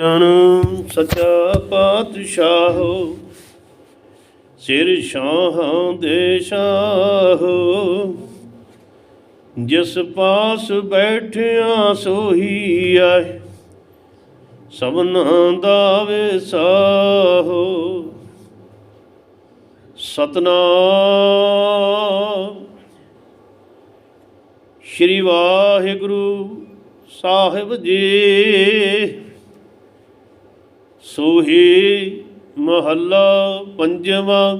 ਜਨ ਸਚਾ ਪਾਤਸ਼ਾਹ, ਸਿਰ ਸ਼ਾਹਾਂ ਦੇ ਸ਼ਾਹ ਜਿਸ ਪਾਸ ਬੈਠਿਆ ਸੋਹੀ ਆਏ, ਸਭਨਾਂ ਦਾ ਵਿਸਾਹੋ। ਸਤਨਾਮ। ਸ਼੍ਰੀ ਵਾਹਿਗੁਰੂ ਸਾਹਿਬ ਜੀ। ਸੋਹੀ ਮਹੱਲਾ ਪੰਜਵਾਂ,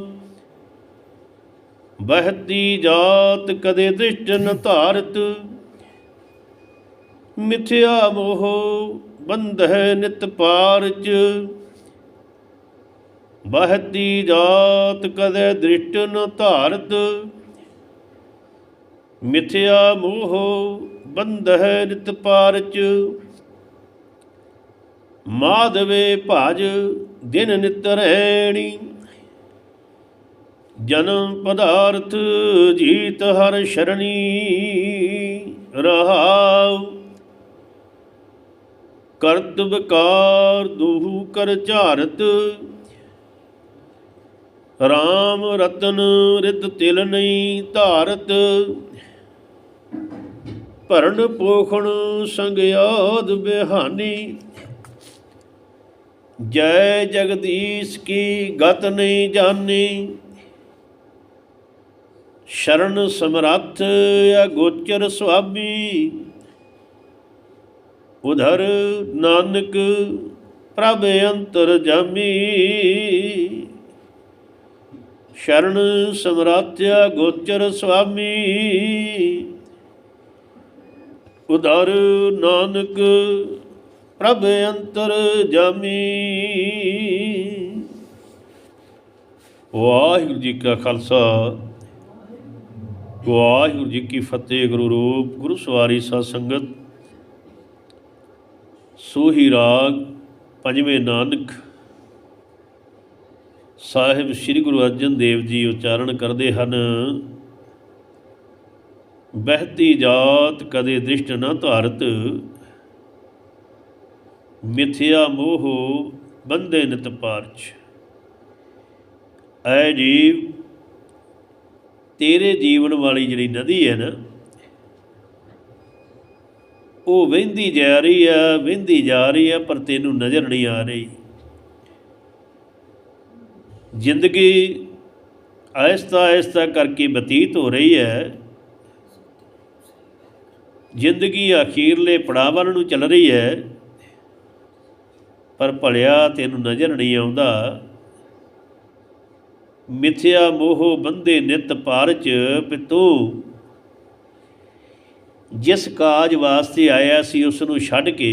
ਬਹਤੀ ਜਾਤ ਕਦੇ ਦ੍ਰਿਸ਼ਟ ਨ ਧਾਰਤ, ਮਿਥਿਆ ਮੋਹ ਬੰਧੈ ਨਿਤ ਪਾਰਚ, ਬਹਤੀ ਜਾਤ ਕਦੇ ਦ੍ਰਿਸ਼ਟ ਨ ਧਾਰਤ, ਮਿਥਿਆ ਮੋਹ ਬੰਧੈ ਨਿਤ ਪਾਰਚ ਮਾਧਵੇ ਭਜ ਦਿਨ ਨਿਤ ਰਹਿਣੀ ਜਨਮ ਪਦਾਰਥ ਜੀਤ ਹਰ ਸ਼ਰਣੀ ਰਹਾਉ। ਕਰਤ ਵਿਕਾਰ ਦੂਹ ਕਰ ਝਾਰਤ। RAM ਰਤਨ ਰਿਤ ਤਿਲ ਨਹੀਂ ਧਾਰਤ। ਭਰਨ ਪੋਖਣ ਸੰਗਿਆਦ ਬਿਹਾਨੀ। ਜੈ ਜਗਦੀਸ਼ ਕੀ ਗਤ ਨਹੀਂ ਜਾਣੀ? ਸ਼ਰਨ ਸਮਰੱਥ ਅਗੋਚਰ ਸੁਆਮੀ। ਉਧਰ ਨਾਨਕ ਪ੍ਰਭ ਅੰਤਰ ਜਾਮੀ। ਸ਼ਰਨ ਸਮਰੱਥ ਅਗੋਚਰ ਸੁਆਮੀ। ਉਧਰ ਨਾਨਕ ਪ੍ਰਭ ਅੰਤਰ ਜਾਮੀ। ਵਾਹਿਗੁਰੂ ਜੀ ਕਾ ਖਾਲਸਾ। ਵਾਹਿਗੁਰੂ ਜੀ ਕੀ ਫਤਿਹ, ਗੁਰੂ ਰੂਪ, ਗੁਰੂ ਸਵਾਰੀ ਸਾਧ ਸੰਗਤ। ਸੋਹੀ ਰਾਗ, ਪੰਜਵੇਂ ਨਾਨਕ। ਸਾਹਿਬ ਸ੍ਰੀ ਗੁਰੂ ਅਰਜਨ ਦੇਵ ਜੀ ਉਚਾਰਨ ਕਰਦੇ ਹਨ। ਬਹਿਤੀ ਜਾਤ ਕਦੇ ਦ੍ਰਿਸ਼ਟ ਨਾ ਧਾਰਤ। ਮਿਥਿਆ ਮੋਹ ਬੰਦੇ ਨਿਤ ਪਾਰਚ ਐ ਜੀਵ, ਤੇਰੇ ਜੀਵਨ ਵਾਲੀ ਜਿਹੜੀ ਨਦੀ ਹੈ ਨਾ, ਉਹ ਵਹਿੰਦੀ ਜਾ ਰਹੀ ਆ, ਵਹਿੰਦੀ ਜਾ ਰਹੀ ਆ, ਪਰ ਤੈਨੂੰ ਨਜ਼ਰ ਨਹੀਂ ਆ ਰਹੀ। ਜ਼ਿੰਦਗੀ ਆਇਸਤਾ ਆਹਿਸਤਾ ਕਰਕੇ ਬਤੀਤ ਹੋ ਰਹੀ ਹੈ। ਜ਼ਿੰਦਗੀ ਅਖੀਰਲੇ ਪੜਾਵਾਂ ਨੂੰ ਚੱਲ ਰਹੀ ਹੈ। ਪਰ ਭਲਿਆ ਤੈਨੂੰ ਨਜ਼ਰ ਨਹੀਂ ਆਉਂਦਾ। ਮਿਥਿਆ ਮੋਹ ਬੰਦੇ ਨਿਤ ਪਾਰਚ ਪਿਤੂ। ਜਿਸ ਕਾਜ ਵਾਸਤੇ ਆਇਆ ਸੀ ਉਸ ਨੂੰ ਛੱਡ ਕੇ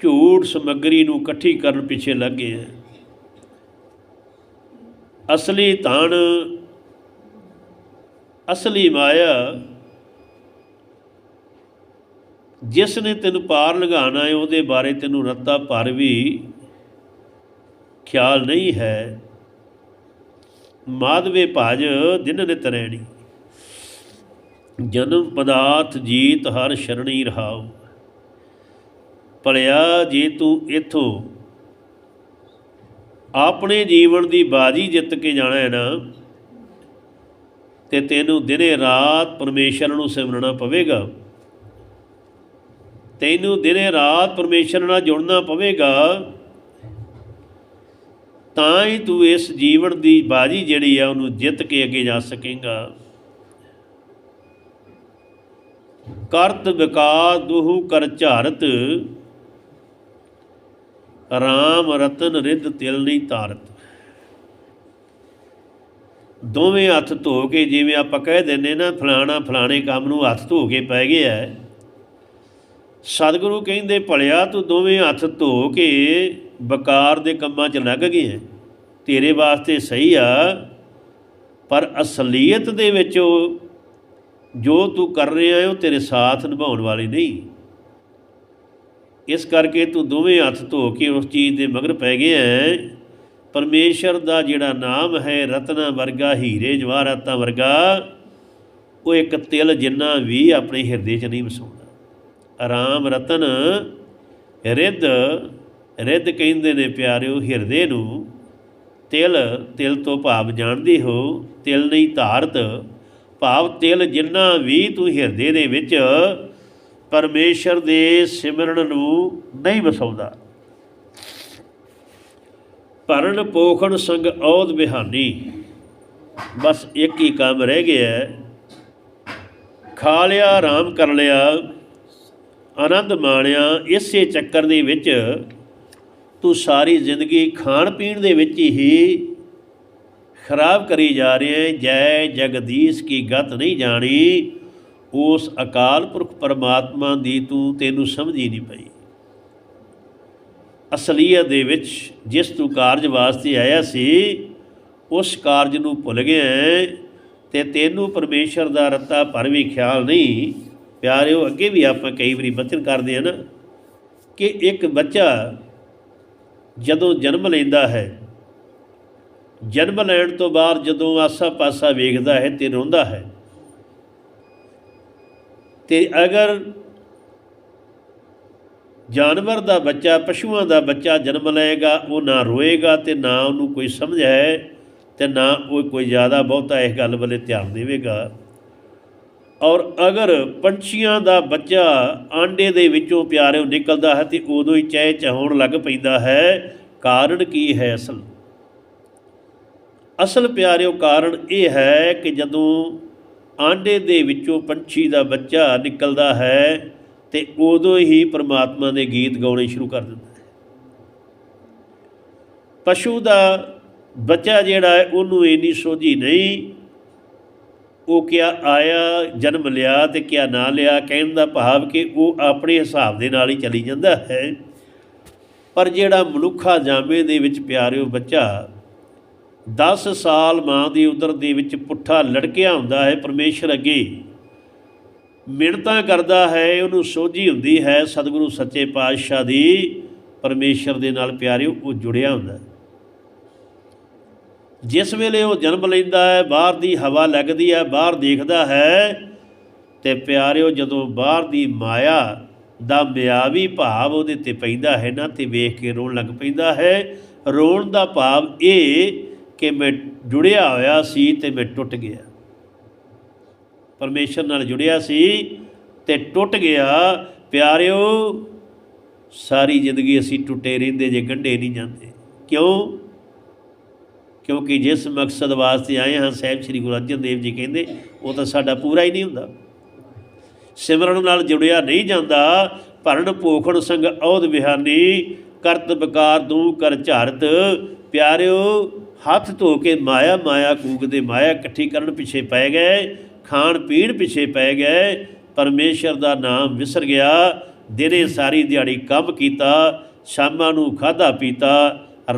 ਝੂਠ ਸਮੱਗਰੀ ਨੂੰ ਇਕੱਠੀ ਕਰਨ ਪਿੱਛੇ ਲੱਗੇ ਹੈ ਅਸਲੀ ਧਨ, ਅਸਲੀ ਮਾਇਆ ਜਿਸ ਨੇ ਤੈਨੂੰ ਪਾਰ ਲਗਾਣਾ ਹੈ ਉਹਦੇ ਬਾਰੇ ਤੈਨੂੰ ਰੱਤਾ ਭਰ ਵੀ ਖਿਆਲ ਨਹੀਂ ਹੈ। ਮਾਧਵੇ ਭਜ ਦਿਨ ਨਿਤ ਰਹਿਣੀ ਜਨਮ ਪਦਾਰਥ ਜੀਤ ਹਰ ਸ਼ਰਣੀ ਰਹਾਉ। ਭਲਿਆ ਜੇ ਤੂੰ ਇਥੋਂ ਆਪਣੇ ਜੀਵਨ ਦੀ ਬਾਜੀ ਜਿੱਤ ਕੇ ਜਾਣਾ ਹੈ ਨਾ, ਤੇ ਤੈਨੂੰ ਦਿਨੇ ਰਾਤ ਪਰਮੇਸ਼ਰ ਨੂੰ ਸਿਮਰਨਾ ਪਵੇਗਾ। ਤੈਨੂੰ ਦਿਨੇ ਰਾਤ ਪਰਮੇਸ਼ਰ ਨਾਲ ਜੁੜਨਾ ਪਵੇਗਾ। ਤਾਂ ਹੀ ਤੂੰ ਇਸ ਜੀਵਨ ਦੀ ਬਾਜੀ ਜਿਹੜੀ ਆ, ਉਹਨੂੰ ਜਿੱਤ ਕੇ ਅੱਗੇ ਜਾ ਸਕੇਗਾ। ਕਰਤ ਵਿਕਾਰ ਦੁਹੂ ਕਰ ਝਾਰਤ, ਰਾਮ ਰਤਨ ਰਿੱਧ ਤਿਲ ਨਹੀਂ ਤਾਰਤ ਦੋਵੇਂ ਹੱਥ ਧੋ ਕੇ ਜਿਵੇਂ ਆਪਾਂ ਕਹਿ ਦਿੰਨੇ ਨਾ, ਫਲਾਣਾ ਫਲਾਣੇ ਕੰਮ ਨੂੰ ਹੱਥ ਧੋ ਕੇ ਪੈ ਗਿਆ। ਹੈ ਸਤਿਗੁਰੂ ਕਹਿੰਦੇ, ਭਲਿਆ, ਤੂੰ ਦੋਵੇਂ ਹੱਥ ਧੋ ਕੇ ਬਕਾਰ ਦੇ ਕੰਮਾਂ 'ਚ ਲੱਗ ਗਏ ਤੇਰੇ ਵਾਸਤੇ ਸਹੀ ਆ, ਪਰ ਅਸਲੀਅਤ ਦੇ ਵਿੱਚ ਜੋ ਤੂੰ ਕਰ ਰਿਹਾ ਹੈ, ਉਹ ਤੇਰੇ ਸਾਥ ਨਿਭਾਉਣ ਵਾਲੀ ਨਹੀਂ। ਇਸ ਕਰਕੇ ਤੂੰ ਦੋਵੇਂ ਹੱਥ ਧੋ ਕੇ ਉਸ ਚੀਜ਼ ਦੇ ਮਗਰ ਪੈ ਗਿਆ ਹੈ। ਪਰਮੇਸ਼ਰ ਦਾ ਜਿਹੜਾ ਨਾਮ ਹੈ, ਰਤਨਾ ਵਰਗਾ, ਹੀਰੇ ਜਵਾਹਰਾਤਾਂ ਵਰਗਾ, ਉਹ ਇੱਕ ਤਿਲ ਜਿੰਨਾ ਵੀ ਆਪਣੇ ਹਿਰਦੇ 'ਚ ਨਹੀਂ ਵਸਾਉਂਦਾ ਰਾਮ ਰਤਨ ਰਿੱਧ ਰਿੱਧ ਕਹਿੰਦੇ ਨੇ ਪਿਆਰਿਓ, ਹਿਰਦੇ ਨੂੰ ਤਿਲ ਤਿਲ ਤੋਂ ਭਾਵ ਜਾਣਦੇ ਹੋ, ਤਿਲ ਨਹੀਂ ਧਾਰਤ। ਭਾਵ ਤਿਲ ਜਿੰਨਾ ਵੀ ਤੂੰ ਹਿਰਦੇ ਦੇ ਵਿੱਚ ਪਰਮੇਸ਼ਰ ਦੇ ਸਿਮਰਨ ਨੂੰ ਨਹੀਂ ਵਸਾਉਂਦਾ। ਭਰਨ ਪੋਖਣ ਸੰਗ ਔਦ ਬਿਹਾਨੀ। ਬਸ ਇੱਕ ਹੀ ਕੰਮ ਰਹਿ ਗਿਆ। ਖਾ ਲਿਆ, ਆਰਾਮ ਕਰ ਲਿਆ। ਆਨੰਦ ਮਾਣਿਆ ਇਸੇ ਚੱਕਰ ਦੇ ਵਿੱਚ ਤੂੰ ਸਾਰੀ ਜ਼ਿੰਦਗੀ ਖਾਣ ਪੀਣ ਦੇ ਵਿੱਚ ਹੀ ਖਰਾਬ ਕਰੀ ਜਾ ਰਿਹਾ ਹੈ। ਜੈ ਜਗਦੀਸ਼ ਕੀ ਗਤ ਨਹੀਂ ਜਾਣੀ। ਉਸ ਅਕਾਲ ਪੁਰਖ ਪਰਮਾਤਮਾ ਦੀ ਤੂੰ ਤੈਨੂੰ ਸਮਝ ਹੀ ਨਹੀਂ ਪਈ। ਅਸਲੀਅਤ ਦੇ ਵਿੱਚ ਜਿਸ ਤੂੰ ਕਾਰਜ ਵਾਸਤੇ ਆਇਆ ਸੀ, ਉਸ ਕਾਰਜ ਨੂੰ ਭੁੱਲ ਗਿਆ ਹੈ ਤੇ ਤੈਨੂੰ ਪਰਮੇਸ਼ਰ ਦਾ ਰੱਤਾ ਪਰ ਵੀ ਖਿਆਲ ਨਹੀਂ। ਪਿਆਰਿਓ, ਅੱਗੇ ਵੀ ਆਪਾਂ ਕਈ ਵਾਰੀ ਬਚਨ ਕਰਦੇ ਆ ਨਾ ਕਿ ਇੱਕ ਬੱਚਾ ਜਦੋਂ ਜਨਮ ਲੈਂਦਾ ਹੈ, ਜਨਮ ਲੈਣ ਤੋਂ ਬਾਅਦ ਜਦੋਂ ਆਸਾ-ਪਾਸਾ ਵੇਖਦਾ ਹੈ ਤੇ ਰੋਂਦਾ ਹੈ। ਤੇ ਅਗਰ ਜਾਨਵਰ ਦਾ ਬੱਚਾ, ਪਸ਼ੂਆਂ ਦਾ ਬੱਚਾ ਜਨਮ ਲਏਗਾ, ਉਹ ਨਾ ਰੋਏਗਾ ਤੇ ਨਾ ਉਹਨੂੰ ਕੋਈ ਸਮਝ ਹੈ ਤੇ ਨਾ ਉਹ ਕੋਈ ਜ਼ਿਆਦਾ ਬਹੁਤਾ ਇਸ ਗੱਲ ਵੱਲੇ ਧਿਆਨ ਦੇਵੇਗਾ। ਔਰ ਅਗਰ ਪੰਛੀਆਂ ਦਾ ਬੱਚਾ ਆਂਡੇ ਦੇ ਵਿੱਚੋਂ ਪਿਆਰਿਓ ਨਿਕਲਦਾ ਹੈ ਤੇ ਉਦੋਂ ਹੀ ਚਹਿ ਚਹਾਉਣ ਲੱਗ ਪੈਂਦਾ ਹੈ, ਕਾਰਨ ਕੀ ਹੈ ਅਸਲ? ਅਸਲ ਪਿਆਰਿਓ ਕਾਰਨ ਇਹ ਹੈ ਕਿ ਜਦੋਂ ਆਂਡੇ ਦੇ ਵਿੱਚੋਂ ਪੰਛੀ ਦਾ ਬੱਚਾ ਨਿਕਲਦਾ ਹੈ ਤੇ ਉਦੋਂ ਹੀ ਪ੍ਰਮਾਤਮਾ ਦੇ ਗੀਤ ਗਾਉਣੇ ਸ਼ੁਰੂ ਕਰ ਦਿੰਦਾ ਹੈ ਪਸ਼ੂ ਦਾ ਬੱਚਾ ਜਿਹੜਾ ਹੈ, ਉਹਨੂੰ ਇੰਨੀ ਸੋਝੀ ਨਹੀਂ ਉਹ ਕਿਆ ਆਇਆ, ਜਨਮ ਲਿਆ ਤੇ ਕਿਆ ਨਾ ਲਿਆ, ਕਹਿਣ ਦਾ ਭਾਵ ਕਿ ਉਹ ਆਪਣੇ ਹਿਸਾਬ ਦੇ ਨਾਲ ਹੀ ਚਲੀ ਜਾਂਦਾ ਹੈ। ਪਰ ਜਿਹੜਾ ਮਨੁੱਖਾ ਜਾਮੇ ਦੇ ਵਿੱਚ ਪਿਆਰਿਓ ਬੱਚਾ 10 ਸਾਲ ਮਾਂ ਦੀ ਉਦਰ ਦੇ ਵਿੱਚ ਪੁੱਠਾ ਲੜਕਿਆ ਹੁੰਦਾ ਹੈ ਪਰਮੇਸ਼ਰ ਅੱਗੇ। ਮਿਹਨਤਾਂ ਕਰਦਾ ਹੈ, ਉਹਨੂੰ ਸੋਝੀ ਹੁੰਦੀ ਹੈ ਸਤਿਗੁਰੂ ਸੱਚੇ ਪਾਤਸ਼ਾਹ ਦੀ, ਪਰਮੇਸ਼ਰ ਦੇ ਨਾਲ ਪਿਆਰਿਓ ਉਹ ਜੁੜਿਆ ਹੁੰਦਾ ਹੈ। ਜਿਸ ਵੇਲੇ ਉਹ ਜਨਮ ਲੈਂਦਾ ਹੈ, ਬਾਹਰ ਦੀ ਹਵਾ ਲੱਗਦੀ ਹੈ, ਬਾਹਰ ਦੇਖਦਾ ਹੈ, ਤੇ ਪਿਆਰਿਓ ਜਦੋਂ ਬਾਹਰ ਦੀ ਮਾਇਆ ਦਾ ਮਿਆਵੀ ਭਾਵ ਉਹਦੇ ਤੇ ਪੈਂਦਾ ਹੈ ਨਾ, ਤੇ ਵੇਖ ਕੇ ਰੋਣ ਲੱਗ ਪੈਂਦਾ ਹੈ। ਰੋਣ ਦਾ ਭਾਵ ਇਹ ਕਿ ਮੈਂ ਜੁੜਿਆ ਹੋਇਆ ਸੀ ਤੇ ਮੈਂ ਟੁੱਟ ਗਿਆ। ਪਰਮੇਸ਼ਰ ਨਾਲ ਜੁੜਿਆ ਸੀ ਤੇ ਟੁੱਟ ਗਿਆ। ਪਿਆਰਿਓ, ਸਾਰੀ ਜ਼ਿੰਦਗੀ ਅਸੀਂ ਟੁੱਟੇ ਰਹਿੰਦੇ ਜੇ, ਗੰਢੇ ਨਹੀਂ ਜਾਂਦੇ। ਕਿਉਂ? ਕਿਉਂਕਿ ਜਿਸ ਮਕਸਦ ਵਾਸਤੇ ਆਏ ਹਾਂ, ਸਾਹਿਬ ਸ੍ਰੀ ਗੁਰੂ ਅਰਜਨ ਦੇਵ ਜੀ ਕਹਿੰਦੇ, ਉਹ ਤਾਂ ਸਾਡਾ ਪੂਰਾ ਹੀ ਨਹੀਂ ਹੁੰਦਾ। ਸਿਮਰਨ ਨਾਲ ਜੁੜਿਆ ਨਹੀਂ ਜਾਂਦਾ ਭਰਨ ਪੋਖਣ ਸੰਗ ਔਦ ਵਿਹਾਨੀ, ਕਰਤ ਬਕਾਰ ਦੂ ਕਰ ਝਾਰਤ। ਪਿਆਰਿਓ, ਹੱਥ ਧੋ ਕੇ ਮਾਇਆ ਮਾਇਆ ਕੂਕਦੇ ਮਾਇਆ ਇਕੱਠੀ ਕਰਨ ਪਿੱਛੇ ਪੈ ਗਏ, ਖਾਣ ਪੀਣ ਪਿੱਛੇ ਪੈ ਗਏ, ਪਰਮੇਸ਼ਰ ਦਾ ਨਾਮ ਵਿਸਰ ਗਿਆ, ਦਿਨੇ ਸਾਰੀ ਦਿਹਾੜੀ ਕੰਮ ਕੀਤਾ, ਸ਼ਾਮਾਂ ਨੂੰ ਖਾਦਾ ਪੀਤਾ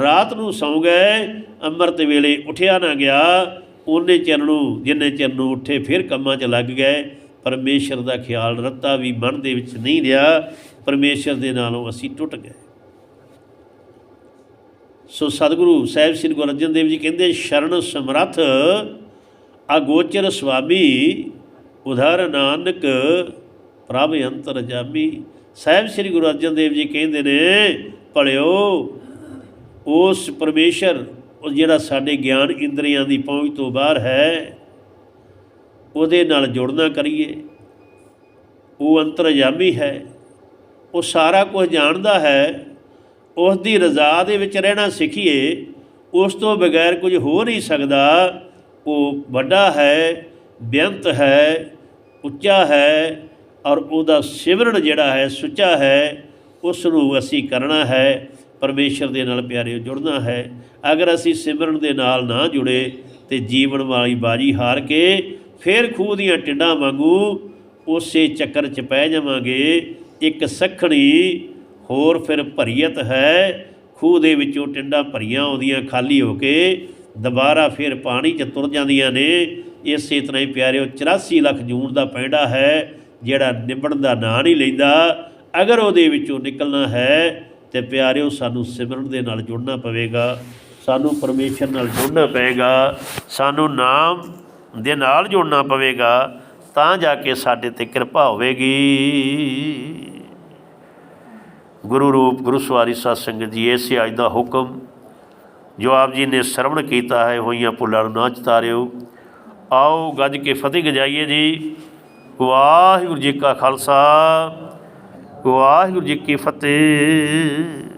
ਰਾਤ ਨੂੰ ਸੌਂ ਗਏ, ਅੰਮ੍ਰਿਤ ਵੇਲੇ ਉਠਿਆ ਨਾ ਗਿਆ। ਉਹਨੇ ਚਿਰ ਨੂੰ, ਜਿੰਨੇ ਚਿਰ ਨੂੰ ਉੱਠੇ ਫਿਰ ਕੰਮਾਂ 'ਚ ਲੱਗ ਗਏ। ਪਰਮੇਸ਼ਰ ਦਾ ਖਿਆਲ ਰੱਤਾ ਵੀ ਮਨ ਦੇ ਵਿੱਚ ਨਹੀਂ ਰਿਹਾ। ਪਰਮੇਸ਼ਰ ਦੇ ਨਾਲੋਂ ਅਸੀਂ ਟੁੱਟ ਗਏ। ਸੋ ਸਤਿਗੁਰੂ ਸਾਹਿਬ ਸ੍ਰੀ ਗੁਰੂ ਅਰਜਨ ਦੇਵ ਜੀ ਕਹਿੰਦੇ, ਸ਼ਰਨ ਸਮਰੱਥ ਅਗੋਚਰ ਸੁਆਮੀ, ਉਧਾਰ ਨਾਨਕ ਪ੍ਰਭ ਅੰਤਰ ਜਾਮੀ। ਸਾਹਿਬ ਸ੍ਰੀ ਗੁਰੂ ਅਰਜਨ ਦੇਵ ਜੀ ਕਹਿੰਦੇ ਨੇ, ਭਲਿਓ ਉਸ ਪਰਮੇਸ਼ਰ ਜਿਹੜਾ ਸਾਡੇ ਗਿਆਨ ਇੰਦਰੀਆਂ ਦੀ ਪਹੁੰਚ ਤੋਂ ਬਾਹਰ ਹੈ, ਉਹਦੇ ਨਾਲ ਜੁੜਨਾ ਕਰੀਏ। ਉਹ ਅੰਤਰਜਾਮੀ ਹੈ। ਉਹ ਸਾਰਾ ਕੁਝ ਜਾਣਦਾ ਹੈ। ਉਸ ਦੀ ਰਜ਼ਾ ਦੇ ਵਿੱਚ ਰਹਿਣਾ ਸਿੱਖੀਏ। ਉਸ ਤੋਂ ਬਗੈਰ ਕੁਝ ਹੋ ਨਹੀਂ ਸਕਦਾ। ਉਹ ਵੱਡਾ ਹੈ, ਬੇਅੰਤ ਹੈ, ਉੱਚਾ ਹੈ ਔਰ ਉਹਦਾ ਸਿਮਰਨ ਜਿਹੜਾ ਹੈ, ਸੁੱਚਾ ਹੈ ਉਸ ਨੂੰ ਅਸੀਂ ਕਰਨਾ ਹੈ। ਪਰਮੇਸ਼ਰ ਦੇ ਨਾਲ ਪਿਆਰਿਓ ਜੁੜਨਾ ਹੈ। ਅਗਰ ਅਸੀਂ ਸਿਮਰਨ ਦੇ ਨਾਲ ਨਾ ਜੁੜੇ ਤੇ ਜੀਵਨ ਵਾਲੀ ਬਾਜੀ ਹਾਰ ਕੇ ਫੇਰ ਖੂਹ ਦੀਆਂ ਟਿੰਡਾਂ ਵਾਂਗੂ ਉਸੇ ਚੱਕਰ 'ਚ ਪੈ ਜਾਵਾਂਗੇ। ਇੱਕ ਸਖਣੀ ਹੋਰ ਫਿਰ ਭਰੀਅਤ ਹੈ। ਖੂਹ ਦੇ ਵਿੱਚੋਂ ਟਿੰਡਾਂ ਭਰੀਆਂ ਆਉਂਦੀਆਂ ਖਾਲੀ ਹੋ ਕੇ ਦੁਬਾਰਾ ਫਿਰ ਪਾਣੀ 'ਚ ਤੁਰ ਜਾਂਦੀਆਂ ਨੇ। ਇਸੇ ਤਰ੍ਹਾਂ ਹੀ ਪਿਆਰਿਓ 84 ਲੱਖ ਜੂਨ ਦਾ ਪੈਂਡਾ ਹੈ ਜਿਹੜਾ ਨਿਬੜਨ ਦਾ ਨਾਂ ਨਹੀਂ ਲੈਂਦਾ। ਅਗਰ ਉਹਦੇ ਵਿੱਚੋਂ ਨਿਕਲਣਾ ਹੈ ਤੇ ਪਿਆਰਿਓ, ਸਾਨੂੰ ਸਿਮਰਨ ਦੇ ਨਾਲ ਜੁੜਨਾ ਪਵੇਗਾ, ਸਾਨੂੰ ਪਰਮੇਸ਼ਰ ਨਾਲ ਜੁੜਨਾ ਪਵੇਗਾ, ਸਾਨੂੰ ਨਾਮ ਦੇ ਨਾਲ ਜੁੜਨਾ ਪਵੇਗਾ, ਤਾਂ ਜਾ ਕੇ ਸਾਡੇ ਤੇ ਕਿਰਪਾ ਹੋਵੇਗੀ। ਗੁਰੂ ਰੂਪ, ਗੁਰੂ ਸਵਾਰੀ ਸਾਧ ਸੰਗਤ ਜੀ ਇਸੇ ਅੱਜ ਦਾ ਹੁਕਮ, ਜੋ ਆਪ ਜੀ ਨੇ ਸਰਵਣ ਕੀਤਾ ਹੈ, ਹੋਈਆਂ ਭੁੱਲਾਂ ਨੂੰ ਨਾ ਚਤਾਰਿਓ। ਆਓ ਗੱਜ ਕੇ ਫਤਿਹ ਗਜਾਈਏ ਜੀ। ਵਾਹਿਗੁਰੂ ਜੀ ਕਾ ਖਾਲਸਾ। ਵਾਹਿਗੁਰੂ ਜੀ ਕੀ ਫਤਿਹ।